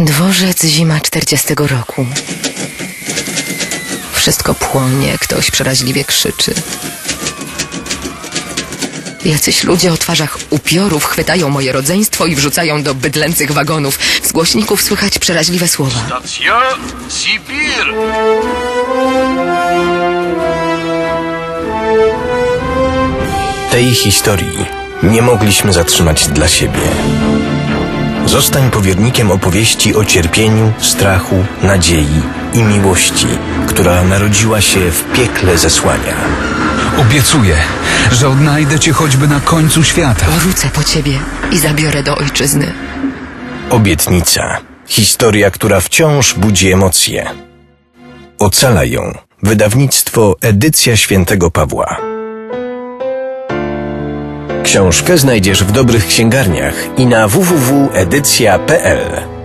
Dworzec zima 40 roku. Wszystko płonie, ktoś przeraźliwie krzyczy. Jacyś ludzie o twarzach upiorów chwytają moje rodzeństwo i wrzucają do bydlęcych wagonów. Z głośników słychać przeraźliwe słowa. Stacja Sibir. Tej historii nie mogliśmy zatrzymać dla siebie. Zostań powiernikiem opowieści o cierpieniu, strachu, nadziei i miłości, która narodziła się w piekle zesłania. Obiecuję, że odnajdę cię choćby na końcu świata. Wrócę po ciebie i zabiorę do ojczyzny. Obietnica. Historia, która wciąż budzi emocje. Ocala ją. Wydawnictwo Edycja Świętego Pawła. Książkę znajdziesz w dobrych księgarniach i na www.edycja.pl.